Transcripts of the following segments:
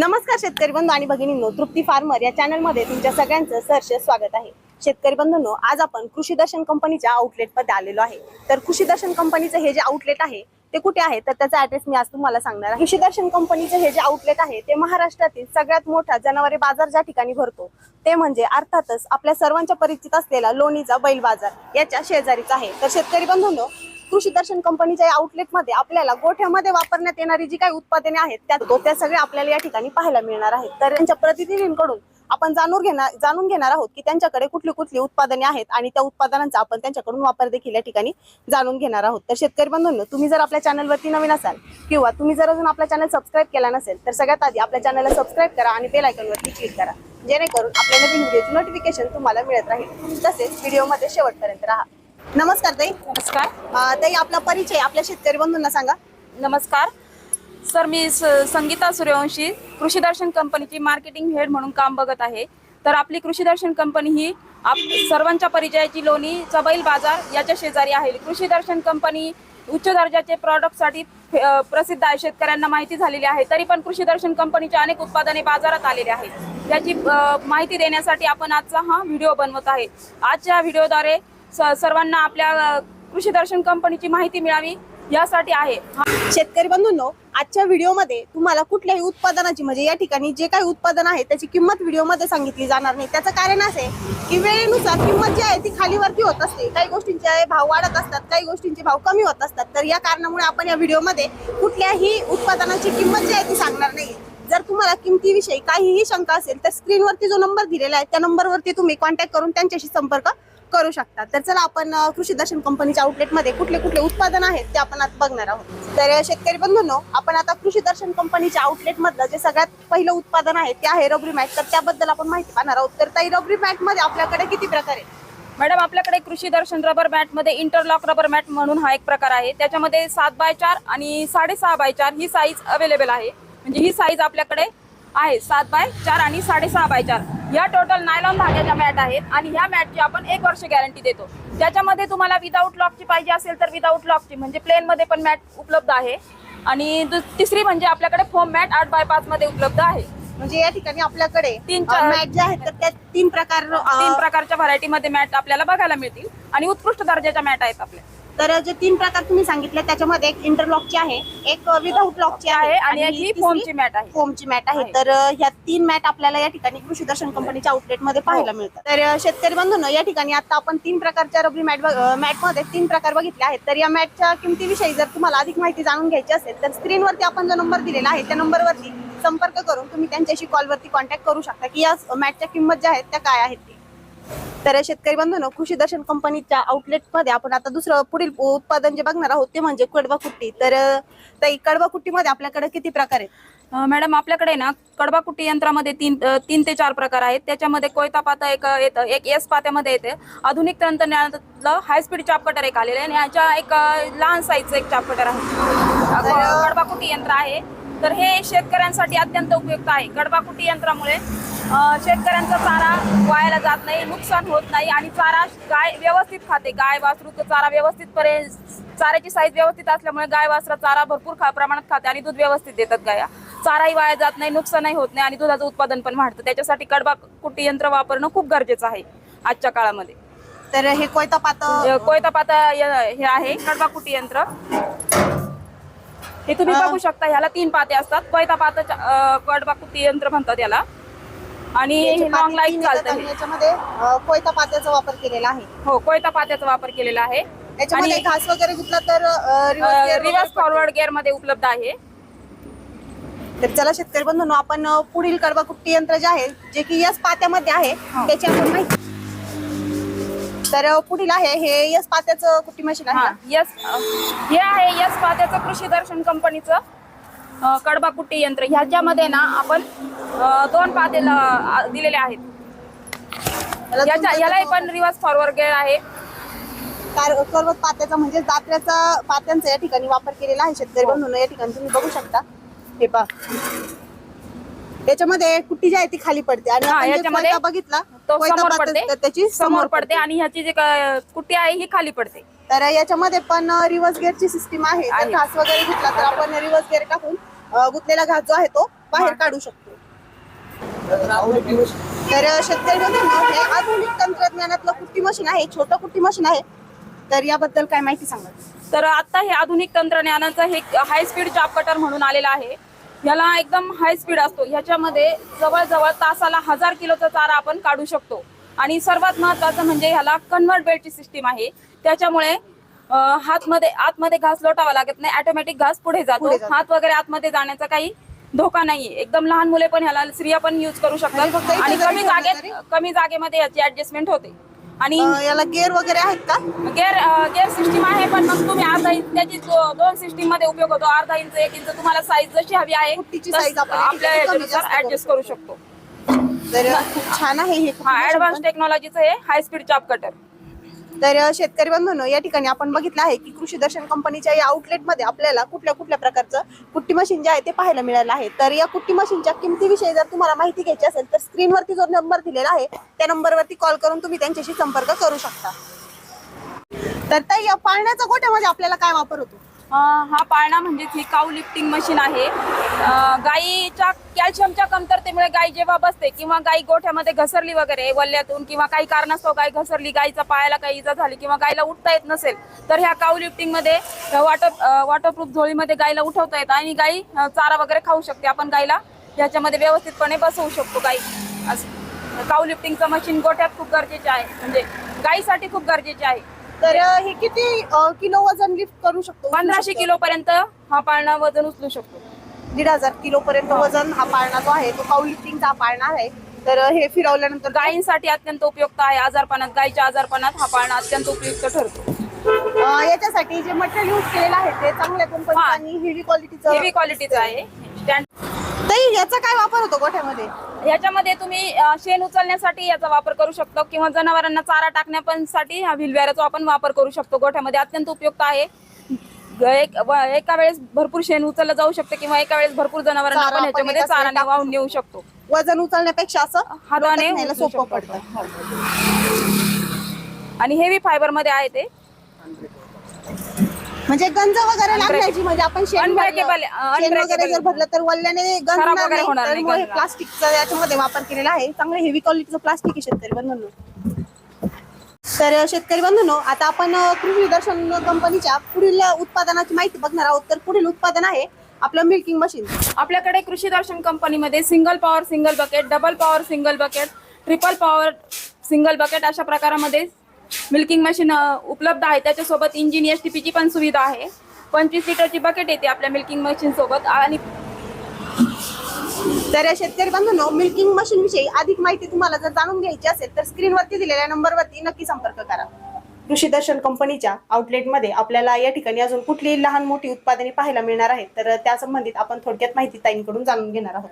नमस्कार शेतकरी बंधू आणि भगिनींनो तृप्ती फार्मर या चॅनलमध्ये तुमच्या सगळ्यांचं सहर्ष स्वागत आहे. शेतकरी बंधूंनो आज आपण कृषी दर्शन कंपनीच्या आउटलेटमध्ये आलेलो आहे. तर कृषी दर्शन कंपनीचं हे जे आउटलेट आहे ते कुठे आहे? तर त्याचा ऍड्रेस मी आज तुम्हाला सांगणार आहे. कृषी दर्शन कंपनीचं हे जे आउटलेट आहे ते महाराष्ट्रातील सगळ्यात मोठा जनावरे बाजार ज्या ठिकाणी भरतो ते म्हणजे अर्थातच आपल्या सर्वांच्या परिचित असलेला लोणीचा बैल बाजार याच्या शेजारीच आहे. तर शेतकरी बंधूंनो कृषी दर्शन कंपनीच्या या आउटलेटमध्ये आपल्याला गोठ्यामध्ये वापरण्यात येणारी जी काही उत्पादने आहेत त्या त्या सगळ्या आपल्याला या ठिकाणी पाहायला मिळणार आहेत. तर त्यांच्या प्रतिनिधींकडून आपण जाणून घेणार जाणून घेणार आहोत की त्यांच्याकडे कुठली कुठली उत्पादने आहेत आणि त्या उत्पादनांचा आपण त्यांच्याकडून वापर देखील या ठिकाणी जाणून घेणार आहोत. तर शेतकरी बंधूंनो तुम्ही जर आपल्या चॅनलवरती नवीन असाल किंवा तुम्ही जर अजून आपला चॅनल सबस्क्राईब केला नसेल तर सगळ्यात आधी आपल्या चॅनलला सबस्क्राईब करा आणि बेल आयकॉनवरती क्लिक करा. जेणेकरून आपल्या नवीन व्हिडिओची नोटिफिकेशन तुम्हाला मिळत राहील. तसेच व्हिडिओमध्ये शेवटपर्यंत राहा. नमस्कार ताई. नमस्कार. अं, ताई आपला परिचय आपल्या शेतकरी बंधूंना सांगा. नमस्कार. सर मी स- संगीता सूर्यवंशी कृषी दर्शन कंपनीची मार्केटिंग हेड म्हणून काम बघत आहे. तर आपली कृषी दर्शन कंपनी ही आप सर्वांच्या परिचयाची लोणी बैल बाजार याच्या शेजारी आहे. कृषी दर्शन कंपनी उच्च दर्जाचे प्रॉडक्टसाठी अ, प्रसिद्ध आहे. शेतकऱ्यांना माहिती झालेली आहे. तरी पण कृषी दर्शन कंपनीचे अनेक उत्पादने बाजारात आलेले आहेत. त्याची अ, माहिती देण्यासाठी आपण आजचा हा व्हिडिओ बनवत आहे. आजच्या व्हिडिओद्वारे स- सर्वांना आपल्या कृषी दर्शन कंपनीची माहिती मिळावी यासाठी आहे. हा. शेतकरी बंधूंनो आजच्या व्हिडिओमध्ये तुम्हाला कुठल्याही उत्पादनाची म्हणजे या ठिकाणी जे काही उत्पादन आहे त्याची किंमत व्हिडिओमध्ये सांगितली जाणार नाही. त्याचं कारण असे की वेळेनुसार किंमत जी आहे ती खालीवरती होत असते. काही गोष्टींचे भाव वाढत असतात काही गोष्टींचे भाव कमी होत असतात. तर या कारणामुळे आपण या व्हिडिओमध्ये कुठल्याही उत्पादनाची किंमत जी आहे ती सांगणार नाही. जर तुम्हाला किमतीविषयी काहीही शंका असेल तर स्क्रीनवरती जो नंबर दिलेला आहे त्या नंबरवरती तुम्ही कॉन्टॅक्ट करून त्यांच्याशी संपर्क करू शकता तर चला आपण कृषी दर्शन कंपनीच्या आउटलेटमध्ये कुठले कुठले उत्पादन आहेत ते आपण आता बघणार आहोत. तर शेतकरी बंधूंनो आपण आता कृषी दर्शन कंपनीच्या आउटलेटमधलं जे सगळ्यात पहिलं उत्पादन आहे ते आहे रबरी मॅट. तर त्याबद्दल आपण माहिती पाहणार आहोत. तर ताई रबरी मॅटमध्ये आपल्याकडे किती प्रकार आहेत? मॅडम आपल्याकडे कृषी दर्शन रबर मॅटमध्ये इंटरलॉक रबर मॅट म्हणून हा एक प्रकार आहे. त्याच्यामध्ये सात बाय चार आणि साडेसहा बाय चार ही साईज अवेलेबल आहे. म्हणजे ही साईज आपल्याकडे आहे. सात बाय चार आणि साडेसहा बाय चार. या टोटल नायलॉन धाग्याच्या मॅट आहेत आणि ह्या मॅटची आपण एक वर्ष गॅरंटी देतो. त्याच्यामध्ये तुम्हाला विदाऊट लॉकची पाहिजे असेल तर विदाऊट लॉकची म्हणजे प्लेन मध्ये पण मॅट उपलब्ध आहे. आणि तिसरी म्हणजे आपल्याकडे फोम मॅट आठ बाय पाच मध्ये उपलब्ध आहे. म्हणजे या ठिकाणी आपल्याकडे तीन चार- मॅट जे आहेत तर त्या तीन प्रकार तीन प्रकारच्या व्हरायटीमध्ये मॅट आपल्याला बघायला मिळतील. आणि उत्कृष्ट दर्जाच्या मॅट आहेत आपल्या. तर जे तीन प्रकार तुम्ही सांगितले त्याच्यामध्ये एक इंटरलॉकची आहे एक विदाऊट लॉकची आहे आणि एक ही फोमची मॅट आहे. फोमची मॅट आहे. तर ह्या तीन मॅट आपल्याला या ठिकाणी कृषी दर्शन कंपनीच्या आउटलेटमध्ये पाहायला मिळतात. तर शेतकरी बंधूंनो या ठिकाणी आता आपण तीन प्रकारच्या रबरी मॅट मॅटमध्ये तीन प्रकार बघितले आहेत. तर या मॅटच्या किमतीविषयी जर तुम्हाला अधिक माहिती जाणून घ्यायची असेल तर स्क्रीनवरती आपण जो नंबर दिलेला आहे त्या नंबरवरती संपर्क करून तुम्ही त्यांच्याशी कॉलवरती कॉन्टॅक्ट करू शकता की या मॅटच्या किंमत ज्या आहेत त्या काय आहेत ते. तर शेतकरी बंधूंनो कृषी दर्शन कंपनीच्या आउटलेटमध्ये आपण आता दुसरं पुढील उत्पादन जे बघणार आहोत ते म्हणजे कडवा कुट्टी तर ताई कडवा कुट्टीमध्ये आपल्याकडे किती प्रकार आहेत? मॅडम आपल्याकडे ना कडबा कुट्टी यंत्रामध्ये तीन तीन ते चार प्रकार आहेत. त्याच्यामध्ये कोयता पाता एक येतं एक एस पात्यामध्ये येते. आधुनिक तंत्रज्ञानातलं हाय स्पीड चाप कटर एक आलेलं आहे आणि ह्याच्या एक लहान साईजचं एक चाप कटर आहे. अं, कडबा कुट्टी यंत्र आहे. तर हे शेतकऱ्यांसाठी अत्यंत उपयुक्त आहे. कडबा कुट्टी यंत्रामुळे शेतकऱ्यांचा चारा वायाला जात नाही नुकसान होत नाही आणि चारा गाय व्यवस्थित खाते. गाय वासरू चारा व्यवस्थितपणे चाऱ्याची साईज व्यवस्थित असल्यामुळे गाय वासरा चारा भरपूर खा प्रमाणात खाते आणि दूध व्यवस्थित देतात गाया. चाराही वाया जात नाही नुकसानही होत नाही आणि दुधाचं उत्पादन पण वाढतं. त्याच्यासाठी कडबा कुट्टी यंत्र वापरणं खूप गरजेचं आहे आजच्या काळामध्ये. तर हे कोयता पात कोयता पाता हे आहे कडबा कुट्टी यंत्र. हे तुम्ही. बघू शकता ह्याला तीन पाते असतात कोयता पाता कडबा कुट्टी यंत्र म्हणतात याला आणि याचे लॉंग पाती लाईफ चालतं हे. याच्यामध्ये अ, कोयता पात्याचा वापर केलेला आहे हो कोयता पात्याचा वापर केलेला आहे याच्यामध्ये आणि- घास वगैरे गुतला तर अ, reverse gear वगैरे रिव्हर्स. फॉरवर्ड गिअरमध्ये उपलब्ध आहे तर चला शेतकरी बंधूंनो आपण अ, पुढील कडबा कुट्टी यंत्र जे आहे जे की यस पात्यामध्ये आहे हो. त्याची आपण माहिती तर पुढील आहे हे यस पात्याचं कुट्टी मशीन आहे हा ना? यस हे आहे यस पात्याचं कृषी दर्शन कंपनीचं अ, कडबा कुट्टी यंत्र. ह्याच्यामध्ये ना आपण अ, दोन पाते ल- आ- दिलेले आहेत. याला याच्या तुमचं यालाही पण रिव्हर्स फॉरवर्ड गिअर आहे. कार- कर्वत पात्याचा म्हणजे जात्र्याचा पात्यांचा या ठिकाणी वापर केलेला आहे. शेतकरी हो. बंधूंनो या ठिकाणी तुम्ही बघू शकता. हे पा याच्यामध्ये कुट्टी जी आहे ती खाली पडते. आणि हा, आपण जे याच्यामध्ये बघितला तो समोर पडते. त्याची समोर पडते आणि ह्याची जी क- कुट्टी आहे ही खाली पडते. तर याच्यामध्ये पण रिव्हर्स गिअरची सिस्टीम आहे. घास वगैरे घेतला तर आपण रिव्हर्स गिअर टाकून अ, गुंतलेला घास जो आहे तो बाहेर. काढू शकतो. तर शेतकरी बंधूंनो, हे आधुनिक तंत्रज्ञानातलं कुट्टी मशीन आहे. छोटं कुट्टी मशीन आहे. तर याबद्दल काय माहिती सांगा तर आता हे आधुनिक तंत्रज्ञानाचं हे हाय स्पीड चाप कटर म्हणून आलेलं आहे. ह्याला एकदम हाय स्पीड असतो. ह्याच्यामध्ये जवळजवळ तासाला हजार किलोचा चारा आपण काढू शकतो. आणि सर्वात महत्वाचं म्हणजे ह्याला कन्व्हर्ट बेल्टची सिस्टीम आहे. त्याच्यामुळे हातमध्ये आतमध्ये घास लोटावा लागत नाही. ऑटोमॅटिक घास पुढे जातो. हात वगैरे आतमध्ये जाण्याचा काही धोका नाहीये. एकदम लहान मुले पण ह्याला स्त्रिया पण युज करू शकतात. आणि कमी जागेत? कमी जागेमध्ये याची ऍडजस्टमेंट होते. आणि अ, याला गेअर वगैरे आहेत का? गेअर गेअर सिस्टीम आहे पण मग तुम्ही अर्धा इंच त्याची दो- दोन सिस्टीममध्ये उपयोग होतो. अर्धा इंच एक इंच तुम्हाला साईज जशी हवी आहे तस size आपण आपल्या कमी ह्याच्यानुसार जास्त करू ऍडजस्ट करू शकतो. तर अ, खूप छान आहे हे हा ऍडव्हान्स. टेक्नॉलॉजीचं हे हाय स्पीड चाप कटर तर शेतकरी बंधूंनो या ठिकाणी आपण बघितलं आहे की कृषी दर्शन कंपनीच्या या आउटलेटमध्ये आपल्याला कुठल्या कुठल्या प्रकारचं कुट्टी मशीन जे आहे ते पाहायला मिळालं आहे. तर या कुट्टी मशीनच्या किमतीविषयी जर तुम्हाला माहिती घ्यायची असेल तर स्क्रीनवरती जो नंबर दिलेला आहे त्या नंबरवरती कॉल करून तुम्ही त्यांच्याशी संपर्क करू शकता. तर ताई या पाळण्याचा गोठ्यामध्ये आपल्याला काय वापर होतो? हा पाळणा म्हणजेच ही काऊ लिफ्टिंग मशीन आहे. गाईच्या कॅल्शियमच्या कमतरतेमुळे गाय जेव्हा बसते किंवा गाय गोठ्यामध्ये घसरली वगैरे वल्ल्यातून किंवा काही कारणास्तव गाय घसरली गायचा पायाला काही इजा झाली किंवा गायला उठता येत नसेल तर ह्या काऊ लिफ्टिंगमध्ये वॉटर वॉटरप्रूफ झोळीमध्ये गायला उठवता येतं आणि गाई अं, चारा वगैरे खाऊ शकते. आपण गायला ह्याच्यामध्ये व्यवस्थितपणे बसवू शकतो गाई असं. काऊ लिफ्टिंगचं मशीन गोठ्यात खूप गरजेचे आहे. म्हणजे गायीसाठी खूप गरजेचे आहे. तर हे किती किलो वजन लिफ्ट करू शकतो? पंधराशे किलो पर्यंत हा पाळणा वजन उचलू शकतो. दीड हजार किलो पर्यंत वजन हा पाळणा जो आहे तो काऊ लिफ्टिंगचा पाळणा आहे. तर हे फिरवल्यानंतर गायींसाठी अत्यंत उपयुक्त आहे. आजारपणात गायीच्या आजारपणात हा पाळणा अत्यंत उपयुक्त ठरतो. अ, याच्यासाठी जे मटेरियल यूज केलेलं आहे ते चांगल्या हा. आणि हेवी क्वालिटीचं हेवी क्वालिटीचा आहे. स्टँड ताई याचा काय वापर होतो गोठ्यामध्ये? याच्यामध्ये तुम्ही अ, शेण उचलण्यासाठी याचा वापर करू शकतो किंवा जनावरांना चारा टाकण्या पण साठी हा व्हीलवेअरचा आपण वापर करू शकतो. गोठ्यामध्ये अत्यंत उपयुक्त आहे. एक व- एका वेळेस भरपूर शेण उचललं जाऊ शकतं किंवा एका वेळेस भरपूर जनावरांना चारा आपण आपण ह्याच्यामध्ये एकाच वेळी चारा टाकू वाहून नेऊ शकतो वजन उचलण्यापेक्षा असं हाताने न्यायला उचलू सोपं. पडतं आणि हेवी फायबरमध्ये आहे ते म्हणजे गंज वगैरे. लागण्याची म्हणजे आपण शेण Unbreakable, भरलं- अं, शेण वगैरे unbreakable. जर भरलं तर वल्ल्याने गंज खराब वगैरे होणार नाही. प्लास्टिकचा याच्यामध्ये वापर केलेला आहे चांगलं हेवी क्वालिटीचं प्लास्टिक आहे शेतकरी बंधूंनो तर शेतकरी बंधूंनो आता आपण कृषी दर्शन कंपनीच्या पुढील उत्पादनाची माहिती बघणार आहोत. तर पुढील उत्पादन आहे आपलं मिल्किंग मशीन आपल्याकडे कृषी दर्शन कंपनीमध्ये single power single bucket double power single bucket triple power single bucket अशा प्रकारामध्ये मिल्किंग मशीन उपलब्ध आहे. त्याच्यासोबत इंजिन एस टी पीची पण सुविधा आहे. पंचवीस लिटरची बकेट येते आपल्या मिल्किंग मशीन सोबत आणि तर या शेतकरी बांधवांनो मिल्किंग मशीन विषयी अधिक माहिती तुम्हाला जर जाणून घ्यायची असेल तर स्क्रीनवरती दिलेल्या नंबरवरती नक्की संपर्क करा. कृषी दर्शन कंपनीच्या आउटलेटमध्ये आपल्याला या ठिकाणी अजून कुठलीही लहान मोठी उत्पादने पाहायला मिळणार आहेत तर त्या संबंधित आपण थोडक्यात माहिती ताईंकडून जाणून घेणार आहोत.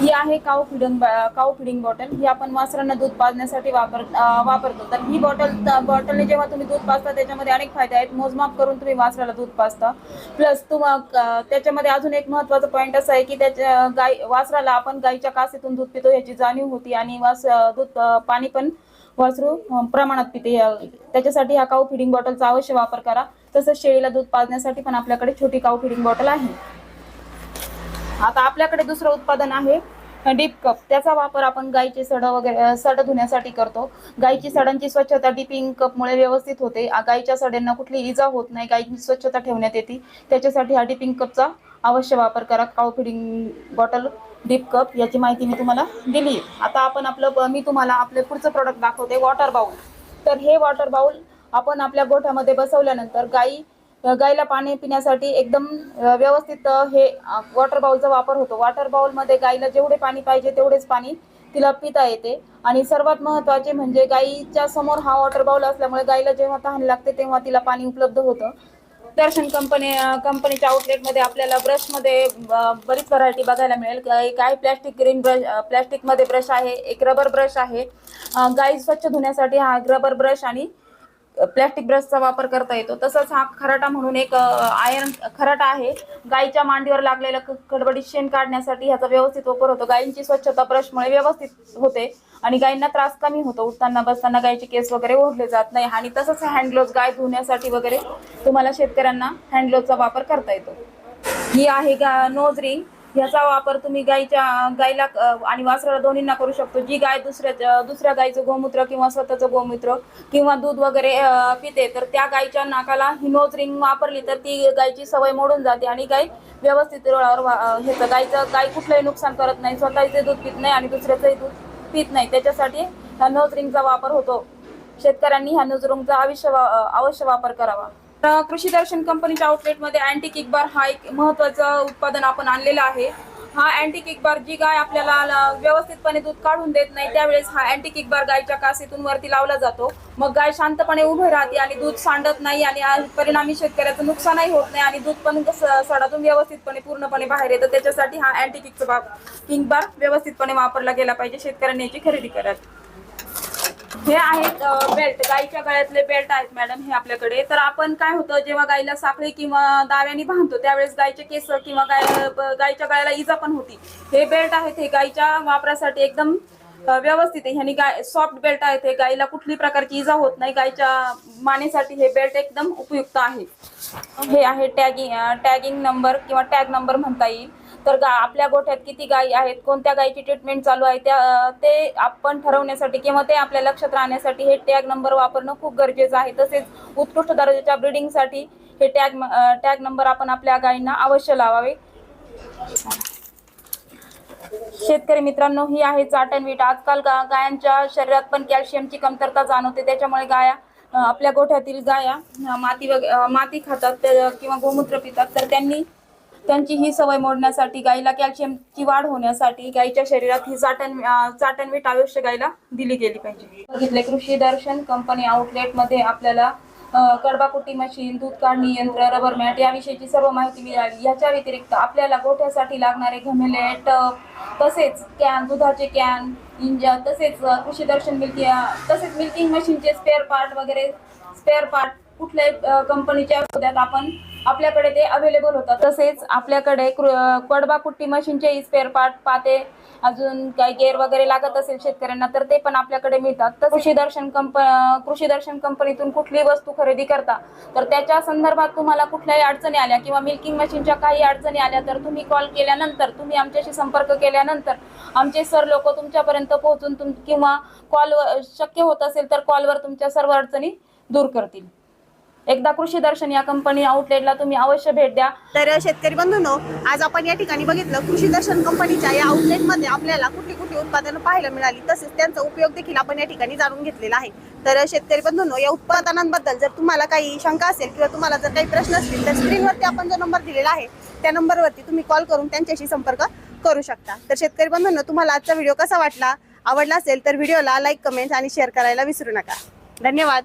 ही आहे cow feeding cow feeding bottle ही आपण वासरांना दूध पाजण्यासाठी वापर वापरतो. तर ही बॉटल बॉटलने जेव्हा तुम्ही दूध पाजता त्याच्यामध्ये अनेक फायदे आहेत. मोजमाप करून तुम्ही वासराला दूध पाजता. प्लस तुम्हाला त्याच्यामध्ये अजून एक महत्त्वाचा पॉईंट असा आहे की त्याच्या गाय वासराला आपण गाईच्या कासेतून दूध पितो याची जाणीव होती आणि वास दूध पाणी पण वासरू प्रमाणात पिते. त्याच्यासाठी हा काऊ फिडिंग बॉटलचा अवश्य वापर करा. तसंच शेळीला दूध पाजण्यासाठी पण आपल्याकडे छोटी काऊ फिडिंग बॉटल आहे. आता आपल्याकडे दुसरं उत्पादन आहे डीप कप. त्याचा वापर आपण गायीचे सड वगैरे सड धुण्यासाठी करतो. गाईची सडांची स्वच्छता डिपिंग कपमुळे व्यवस्थित होते. गायीच्या गाईच्या सड्यांना कुठली इजा होत नाही. गाईची स्वच्छता ठेवण्यात येते. त्याच्यासाठी हा डिपिंग कपचा अवश्य वापर करा. Cow feeding bottle deep cup याची माहिती मी तुम्हाला दिली. आता आपण आपलं मी तुम्हाला आपले पुढचं प्रोडक्ट दाखवते वॉटर बाउल. तर हे वॉटर बाउल आपण आपल्या गोठ्यामध्ये बसवल्यानंतर गाई गाईला पाणी पिण्यासाठी एकदम व्यवस्थित हे वॉटर बाउलचा वापर होतो. वॉटर बाउलमध्ये गाईला जेवढे पाणी पाहिजे तेवढेच पाणी तिला पिता येते. आणि सर्वात महत्त्वाचे म्हणजे गाईच्या समोर हा वॉटर बाउल असल्यामुळे गाईला जेव्हा तहान लागते तेव्हा तिला पाणी उपलब्ध होतं. दर्शन कंपनी कंपनीच्या आउटलेटमध्ये आपल्याला ब्रशमध्ये बरीच व्हरायटी बघायला मिळेल. काही काही प्लॅस्टिक ग्रीन ब्रश प्लॅस्टिकमध्ये ब्रश आहे एक रबर ब्रश आहे. गाई स्वच्छ धुण्यासाठी हा रबर ब्रश आणि प्लॅस्टिक ब्रशचा वापर करता येतो. तसंच हा खराटा म्हणून एक आयर्न खराटा आहे. गाईच्या मांडीवर लागलेलं खडबडीत शेण काढण्यासाठी ह्याचा व्यवस्थित वापर होतो. गायींची स्वच्छता ब्रशमुळे व्यवस्थित होते आणि गायींना त्रास कमी होतो. उठताना बसताना गायीचे केस वगैरे ओढले जात नाही आणि तसंच हँडग्लोव्ज गाय धुण्यासाठी वगैरे तुम्हाला शेतकऱ्यांना हँड ग्लोव्हचा वापर करता येतो. ही आहे गा नोज रिंग ह्याचा वापर तुम्ही गाईच्या गाईला आणि वासराला दोन्हींना करू शकतो. जी गाय दुसऱ्या दुसऱ्या गाईचं गोमूत्र किंवा स्वतःचं गोमूत्र किंवा दूध वगैरे पिते तर त्या गाईच्या नाकाला ही रिंग वापरली तर ती गायची सवय मोडून जाते आणि गाय व्यवस्थित रुळावर वा- ह्याचं गायचं गाय कुठलंही नुकसान करत नाही. स्वतःचे दूध पित नाही आणि दुसऱ्याचंही दूध पित नाही. त्याच्यासाठी ह्या नोज रिंगचा वापर होतो. शेतकऱ्यांनी ह्या नोज रिंगचा अवश्य वा- अवश्य वापर करावा. तर कृषी दर्शन कंपनीच्या आउटलेटमध्ये अँटी किक बार हा एक महत्वाचं उत्पादन आपण आणलेलं आहे. हा अँटी किक बार जी गाय आपल्याला व्यवस्थितपणे दूध काढून देत नाही त्यावेळेस हा अँटी किक बार गायच्या कासेतून वरती लावला जातो. मग गाय शांतपणे उभे राहते आणि दूध सांडत नाही आणि परिणामी शेतकऱ्याचं नुकसानही होत नाही आणि दूध पण सडातून व्यवस्थितपणे पूर्णपणे बाहेर येतं. त्याच्यासाठी हा anti kick bar king bar व्यवस्थितपणे वापरला गेला पाहिजे शेतकऱ्यांनी याची खरेदी करत हे आहेत बेल्ट गाईच्या गळ्यातले बेल्ट आहेत मॅडम हे आपल्याकडे. तर आपण काय होतं जेव्हा गाईला साखळी किंवा दाव्याने बांधतो त्यावेळेस गायचे केस किंवा गाय ब- गायच्या गळ्याला इजा पण होती. हे बेल्ट आहेत हे गायीच्या वापरासाठी एकदम व्यवस्थित आहे. ह्यानी गाय सॉफ्ट बेल्ट आहेत हे गायीला कुठली प्रकारची इजा होत नाही. गायच्या मानेसाठी हे बेल्ट एकदम उपयुक्त आहे. हे आहे टॅगिंग टॅगिंग नंबर किंवा टॅग नंबर म्हणता येईल. तर गा आपल्या गोठ्यात किती गायी आहेत कोणत्या गायीची ट्रीटमेंट चालू आहे त्या ते आपण ठरवण्यासाठी किंवा ते आपल्या लक्षात राहण्यासाठी हे टॅग नंबर वापरणं खूप गरजेचं आहे. तसेच उत्कृष्ट दर्जाच्या ब्रिडिंगसाठी हे टॅग टॅग नंबर आपण आपल्या गायींना अवश्य लावावे. शेतकरी मित्रांनो ही आहे चाटण वीट. आजकाल गा गायांच्या शरीरात पण कॅल्शियमची कमतरता जाणवते त्याच्यामुळे गाया आपल्या गोठ्यातील गाया माती वग माती खातात किंवा गोमूत्र पितात तर त्यांनी त्यांची ही सवय मोडण्यासाठी गाईला कॅल्शियमची वाढ होण्यासाठी गाईच्या शरीरात ही चाटण अ, चाटण वीट गाईला दिली गेली पाहिजे. बघितले कृषी दर्शन कंपनी आउटलेटमध्ये आपल्याला कडबाकुटी मशीन दूध काढणी यंत्र रबर मॅट याविषयीची सर्व माहिती मिळाली याच्या व्यतिरिक्त आपल्याला गोठ्यासाठी लागणारे घमेले टप तसेच कॅन दुधाचे कॅन इंजन तसेच कृषी दर्शन मिल्की तसेच मिल्किंग मशीनचे स्पेअर पार्ट वगैरे स्पेअर पार्ट कुठल्याही कंपनीच्या आपण आपल्याकडे ते अवेलेबल होतात. तसेच आपल्याकडे कृ- कडबाकुट्टी मशीनचे स्पेअर पार्ट पाते अजून काही गेअर वगैरे लागत असेल शेतकऱ्यांना तर ते पण आपल्याकडे मिळतात. तर कृषी दर्शन कंप कृषी दर्शन कंपनीतून कुठली वस्तू खरेदी करता तर त्याच्या संदर्भात तुम्हाला कुठल्याही अडचणी आल्या किंवा मिल्किंग मशीनच्या काही अडचणी आल्या तर तुम्ही कॉल केल्यानंतर तुम्ही आमच्याशी संपर्क केल्यानंतर आमचे सर लोक तुमच्यापर्यंत पोहोचून तुम किंवा कॉल शक्य होत असेल तर कॉलवर तुमच्या सर्व अडचणी दूर करतील. एकदा कृषी दर्शन या कंपनी आउटलेटला तुम्ही अवश्य भेट द्या. तर शेतकरी बंधूंनो आज आपण या ठिकाणी बघितलं कृषी दर्शन कंपनीच्या या आउटलेटमध्ये आपल्याला कुठली कुठली उत्पादनं पाहायला मिळाली तसेच त्यांचा उपयोग देखील आपण या ठिकाणी जाणून घेतलेला आहे. तर शेतकरी बंधूंनो या उत्पादनांबद्दल जर तुम्हाला काही शंका असेल किंवा तुम्हाला जर काही प्रश्न असतील तर स्क्रीनवरती आपण जो नंबर दिलेला आहे त्या नंबरवरती तुम्ही कॉल करून त्यांच्याशी संपर्क करू शकता. तर शेतकरी बंधूंनो तुम्हाला आजचा व्हिडिओ कसा वाटला आवडला असेल तर व्हिडिओला लाईक कमेंट आणि शेअर करायला विसरू नका. धन्यवाद.